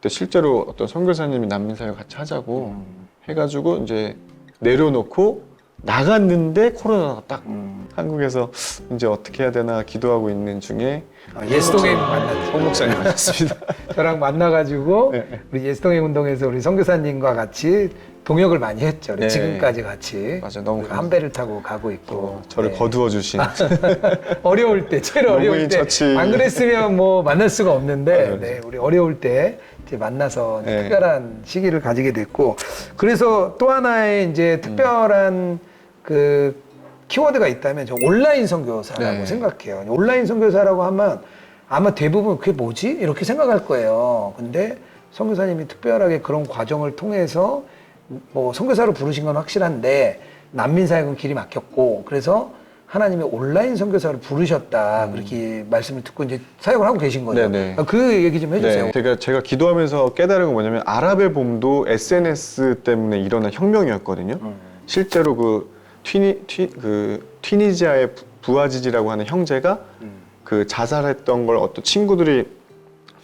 그때 실제로 어떤 선교사님이 난민 사역 같이 하자고 음. 해가지고 이제 내려놓고 나갔는데 코로나가 딱 음. 한국에서 이제 어떻게 해야 되나 기도하고 있는 중에 아, 예스동행 만났죠. 홍 목사님 만났습니다. 저랑 만나가지고 네, 네. 우리 예스동행 운동에서 우리 선교사님과 같이 동역을 많이 했죠. 네. 지금까지 같이 맞아, 너무 한 배를 타고 가고 있고 또 저를 네. 거두어 주신 어려울 때 제일 어려울 때. 안 그랬으면 뭐 만날 수가 없는데 맞아요. 네, 우리 어려울 때 이제 만나서 이제 네. 특별한 시기를 가지게 됐고 그래서 또 하나의 이제 특별한 그 키워드가 있다면 저 온라인 선교사라고 네. 생각해요. 온라인 선교사라고 하면 아마 대부분 그게 뭐지 이렇게 생각할 거예요. 근데 선교사님이 특별하게 그런 과정을 통해서 뭐 선교사로 부르신 건 확실한데 난민 사역은 길이 막혔고 그래서 하나님이 온라인 선교사로 부르셨다 그렇게 말씀을 듣고 이제 사역을 하고 계신 거죠. 음. 네네. 아, 그 얘기 좀 해주세요. 네, 제가 제가 기도하면서 깨달은 건 뭐냐면 아랍의 봄도 SNS 때문에 일어난 혁명이었거든요. 음. 실제로 그 튀니 튀, 그 튀니지아의 부- 부아지지라고 하는 형제가 음. 그 자살했던 걸 어떤 친구들이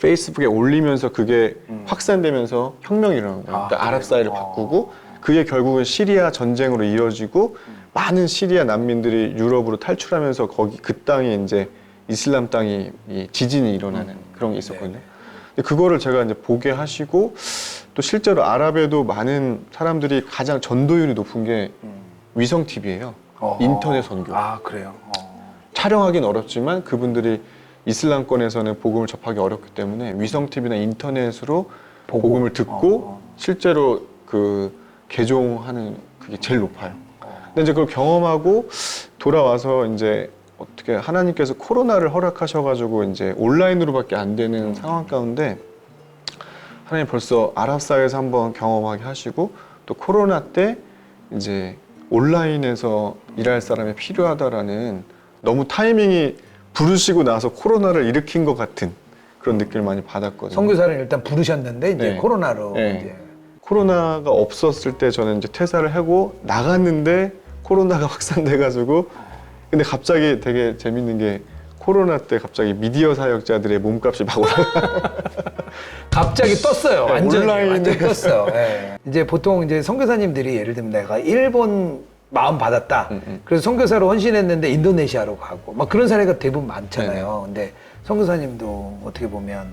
페이스북에 올리면서 그게 확산되면서 혁명이 일어난 거예요. 음. 아, 그러니까 아랍? 사회를 어. 바꾸고 그게 결국은 시리아 전쟁으로 이어지고 음. 많은 시리아 난민들이 유럽으로 탈출하면서 거기 그 땅에 이제 이슬람 땅이 이 지진이 일어나는 음. 그런 게 있었거든요. 네. 근데 그거를 제가 이제 보게 하시고 또 실제로 아랍에도 많은 사람들이 가장 전도율이 높은 게 위성 TV예요. 어. 인터넷 선교. 아 그래요. 어. 촬영하기는 어렵지만 그분들이 이슬람권에서는 복음을 접하기 어렵기 때문에 위성 TV나 인터넷으로 보고. 복음 을 듣고 어. 실제로 그 개종하는 그게 제일 높아요. 어. 근데 이제 그걸 경험하고 돌아와서 이제 어떻게 하나님께서 코로나를 허락하셔가지고 이제 온라인으로밖에 안 되는 상황 가운데 하나님 벌써 아랍 사회에서 한번 경험하게 하시고 또 코로나 때 이제 온라인에서 일할 사람이 필요하다라는 너무 타이밍이 부르시고 나서 코로나를 일으킨 것 같은 그런 느낌을 많이 받았거든요. 선교사를 일단 부르셨는데 이제 네. 코로나로 네. 이제 코로나가 없었을 때 저는 이제 퇴사를 하고 나갔는데 코로나가 확산돼가지고 근데 갑자기 되게 재밌는 게 코로나 때 갑자기 미디어 사역자들의 몸값이 막 올라. 갑자기 떴어요. 네, 완전히 온라인에. 완전 떴어요. 예. 이제 보통 이제 선교사님들이 예를 들면 내가 일본 마음 받았다. 음, 음. 그래서 선교사로 헌신했는데 인도네시아로 가고 막 그런 사례가 대부분 많잖아요. 네, 근데 선교사님도 어떻게 보면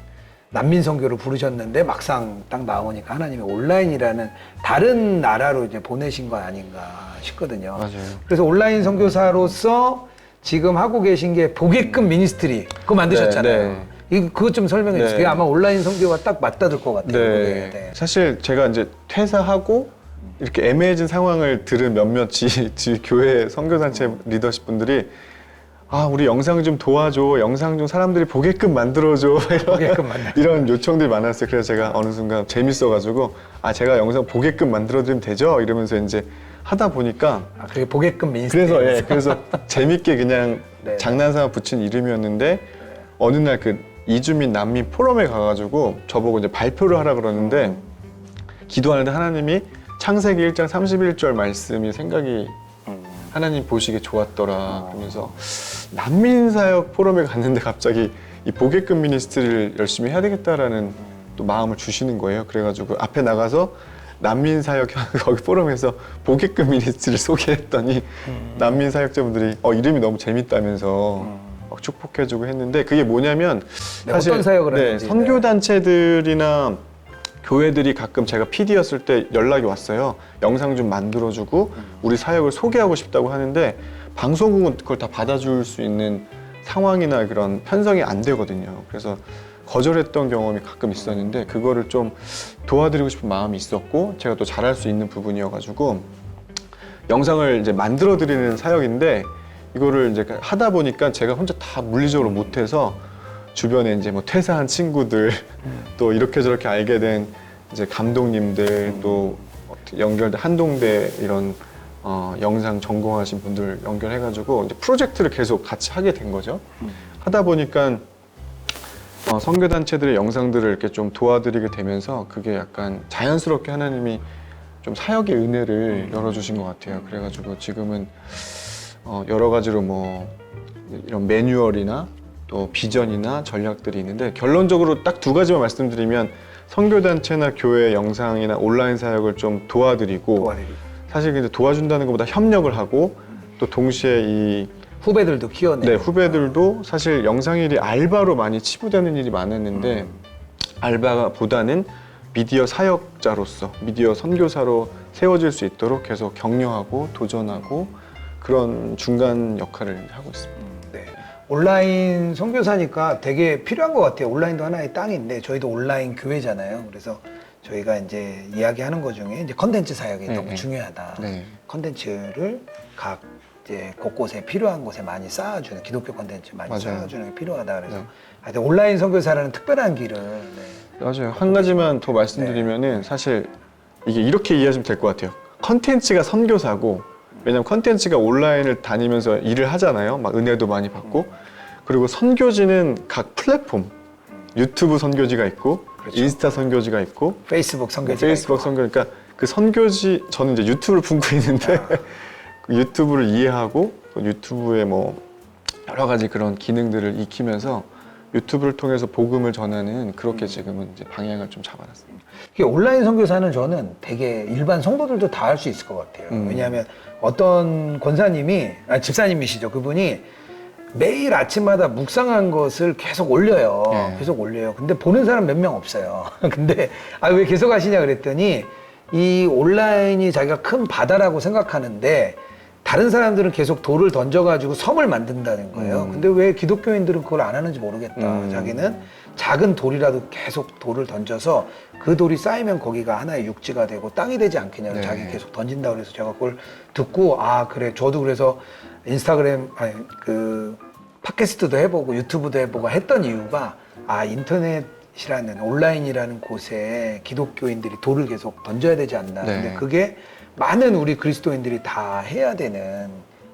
난민 선교를 부르셨는데 막상 딱 나오니까 하나님이 온라인이라는 다른 나라로 이제 보내신 건 아닌가 싶거든요. 맞아요. 그래서 온라인 선교사로서 지금 하고 계신 게 보게끔 미니스트리 그거 만드셨잖아요. 네, 이 그것 좀 설명해 주세요. 네. 그게 아마 온라인 선교가 딱 맞닿을 것 같아요. 네. 그게. 사실 제가 이제 퇴사하고 이렇게 애매해진 상황을 들은 몇몇 지, 지 교회 선교단체 리더십 분들이 아 우리 영상 좀 도와줘 영상 좀 사람들이 보게끔 만들어줘 이런, 보게끔 만들어. 이런 요청들이 많았어요 그래서 제가 어느 순간 재밌어가지고 아 제가 영상 보게끔 만들어드리면 되죠 이러면서 이제 하다 보니까 아, 그게 보게끔 미니스트리. 그래서 예 그래서 재밌게 그냥 네. 장난삼아 붙인 이름이었는데 어느 날 그 이주민 난민 포럼에 가가지고 저보고 이제 발표를 하라 그러는데 기도하는데 하나님이 창세기 1장 31절 말씀이 생각이 하나님 보시기에 좋았더라 그러면서 난민 사역 포럼에 갔는데 갑자기 이 보게끔 미니스트리를 열심히 해야 되겠다라는 또 마음을 주시는 거예요. 그래가지고 앞에 나가서 난민 사역 거기 포럼에서 보게끔 미니스트리를 소개했더니 난민 사역자분들이 어 이름이 너무 재밌다면서 막 축복해주고 했는데 그게 뭐냐면 네, 어떤 사역을 하는지, 선교 단체들이나 교회들이 가끔 제가 PD였을 때 연락이 왔어요. 영상 좀 만들어주고 우리 사역을 소개하고 싶다고 하는데 방송국은 그걸 다 받아줄 수 있는 상황이나 그런 편성이 안 되거든요. 그래서 거절했던 경험이 가끔 있었는데 그거를 좀 도와드리고 싶은 마음이 있었고 제가 또 잘할 수 있는 부분이어가지고 영상을 이제 만들어 드리는 사역인데 이거를 이제 하다 보니까 제가 혼자 다 물리적으로 못해서 주변에 이제 뭐 퇴사한 친구들 또 이렇게 저렇게 알게 된 이제 감독님들 또 어떻게 연결된 한동대 이런 어, 영상 전공하신 분들 연결해가지고 이제 프로젝트를 계속 같이 하게 된 거죠. 하다 보니까 어, 선교 단체들의 영상들을 이렇게 좀 도와드리게 되면서 그게 약간 자연스럽게 하나님이 좀 사역의 은혜를 열어주신 것 같아요. 그래가지고 지금은 어, 여러 가지로 뭐 이런 매뉴얼이나 또 비전이나 전략들이 있는데 결론적으로 딱 두 가지만 말씀드리면 선교단체나 교회 영상이나 온라인 사역을 좀 도와드리고 도와드리고 사실 근데 도와준다는 것보다 협력을 하고 또 동시에 이 후배들도 키워내. 네, 후배들도 사실 영상 일이 알바로 많이 치부되는 일이 많았는데 음. 알바보다는 미디어 사역자로서 미디어 선교사로 세워질 수 있도록 계속 격려하고 도전하고 그런 중간 역할을 하고 있습니다. 네. 온라인 선교사니까 되게 필요한 것 같아요. 온라인도 하나의 땅인데 저희도 온라인 교회잖아요. 그래서 저희가 이제 이야기하는 것 중에 이제 컨텐츠 사역이 네, 너무 네. 중요하다. 네. 컨텐츠를 각 이제 곳곳에 필요한 곳에 많이 쌓아주는 기독교 컨텐츠 많이 맞아요. 쌓아주는 게 필요하다. 그래서 네. 하여튼 온라인 선교사라는 특별한 길을 네. 맞아요. 한 가지만 더 말씀드리면은 사실 이게 이렇게 이해하시면 될 것 같아요. 컨텐츠가 선교사고 왜냐면 컨텐츠가 온라인을 다니면서 일을 하잖아요. 막 은혜도 많이 받고 그리고 선교지는 각 플랫폼 유튜브 선교지가 있고 그렇죠. 인스타 선교지가 있고 페이스북 선교지 페이스북 선교 그러니까 그 선교지 저는 이제 유튜브를 품고 있는데 아. 그 유튜브를 이해하고 그 유튜브에 뭐 여러 가지 그런 기능들을 익히면서 유튜브를 통해서 복음을 전하는 그렇게 지금은 이제 방향을 좀 잡아놨습니다. 이게 온라인 선교사는 저는 되게 일반 성도들도 다 할 수 있을 것 같아요. 음. 왜냐하면 어떤 권사님이 아, 집사님이시죠. 그분이 매일 아침마다 묵상한 것을 계속 올려요. 네. 계속 올려요. 근데 보는 사람 몇 명 없어요. 근데 아 왜 계속 하시냐 그랬더니 이 온라인이 자기가 큰 바다라고 생각하는데 다른 사람들은 계속 돌을 던져가지고 섬을 만든다는 거예요. 음. 근데 왜 기독교인들은 그걸 안 하는지 모르겠다. 음. 자기는 작은 돌이라도 계속 돌을 던져서 그 돌이 쌓이면 거기가 하나의 육지가 되고 땅이 되지 않겠냐고 네. 자기 계속 던진다 그래서 제가 그걸 듣고 아 그래 저도 그래서 인스타그램 아니 그 팟캐스트도 해보고 유튜브도 해보고 했던 이유가 아 인터넷 이라는 온라인이라는 곳에 기독교인들이 돌을 계속 던져야 되지 않나 네. 근데 그게 많은 우리 그리스도인들이 다 해야 되는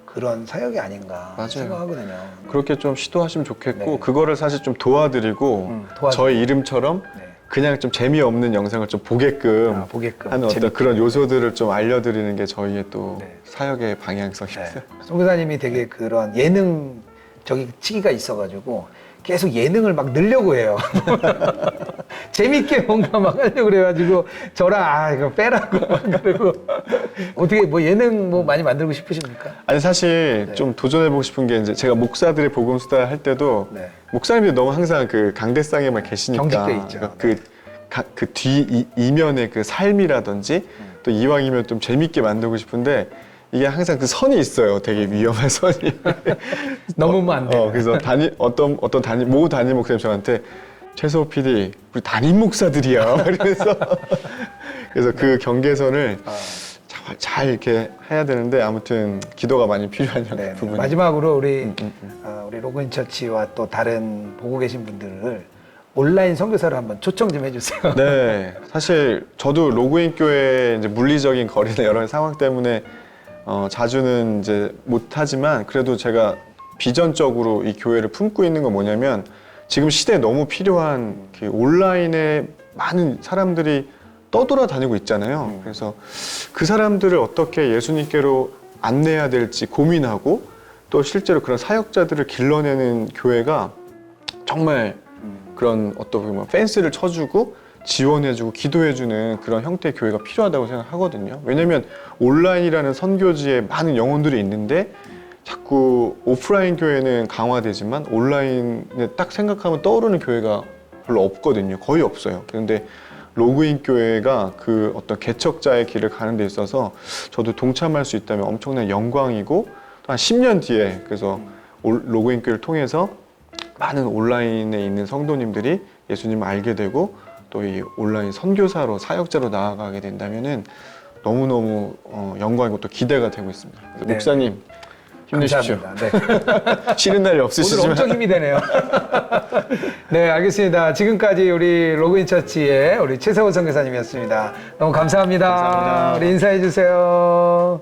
그런 사역이 아닌가 맞아요. 생각하거든요. 그렇게 좀 시도하시면 좋겠고 네. 그거를 사실 좀 도와드리고 음, 도와드리고. 저희 이름처럼 네. 그냥 좀 재미없는 영상을 좀 보게끔 아, 보게끔 하는 어떤 재밌게. 그런 요소들을 좀 알려드리는 게 저희의 또 네. 사역의 방향성입니다. 네. 송 교사님이 되게 그런 예능 저기 치기가 있어가지고 계속 예능을 막 늘려고 해요. 재밌게 뭔가 막 하려고 그래가지고 저랑 아 이거 빼라고 막 그러고 어떻게 뭐 예능 뭐 많이 만들고 싶으십니까? 아니 사실 네. 좀 도전해보고 싶은 게 이제 제가 목사들의 복음 수다 할 때도 네. 목사님들이 너무 항상 그 강대상에만 계시니까 경직돼 있죠. 네. 그 그뒤 이면의 그 삶이라든지 음. 또 이왕이면 좀 재밌게 만들고 싶은데 이게 항상 그 선이 있어요. 되게 위험한 선이. 넘으면 안 돼요. 어, 그래서 담임 어떤 어떤 담임 모 담임 목사님 저한테 최소 PD 우리 담임 목사들이야. 이러면서 그래서 그 경계선을 아, 잘, 잘 이렇게 해야 되는데 아무튼 기도가 많이 필요한 네, 네. 부분이. 마지막으로 우리. 아, 우리 로그인 처치와 또 다른 보고 계신 분들을 온라인 선교사로 한번 초청 좀 해주세요. 네, 사실 저도 로그인 교회 이제 물리적인 거리나 여러 상황 때문에 어, 자주는 이제 못하지만 그래도 제가 비전적으로 이 교회를 품고 있는 건 뭐냐면 지금 시대에 너무 필요한 그 온라인에 많은 사람들이 떠돌아 다니고 있잖아요. 음. 그래서 그 사람들을 어떻게 예수님께로 안내해야 될지 고민하고 또 실제로 그런 사역자들을 길러내는 교회가 정말 그런 어떤 보면 펜스를 쳐주고 지원해주고 기도해주는 그런 형태의 교회가 필요하다고 생각하거든요. 왜냐하면 온라인이라는 선교지에 많은 영혼들이 있는데 자꾸 오프라인 교회는 강화되지만 온라인에 딱 생각하면 떠오르는 교회가 별로 없거든요. 거의 없어요. 그런데 로그인 교회가 그 어떤 개척자의 길을 가는 데 있어서 저도 동참할 수 있다면 엄청난 영광이고 또한 10년 뒤에 그래서 올- 로그인 교회를 통해서 많은 온라인에 있는 성도님들이 예수님을 알게 되고 또 이 온라인 선교사로 사역자로 나아가게 된다면은 너무너무 어, 영광이고 또 기대가 되고 있습니다. 그래서 네. 목사님 힘내십시오. 감사합니다. 네. 쉬는 날이 오늘 없으시지만 엄청 힘이 되네요. 네, 알겠습니다. 지금까지 우리 로그인 처치의 우리 최세호 선교사님이었습니다. 너무 감사합니다. 감사합니다. 우리 인사해 주세요.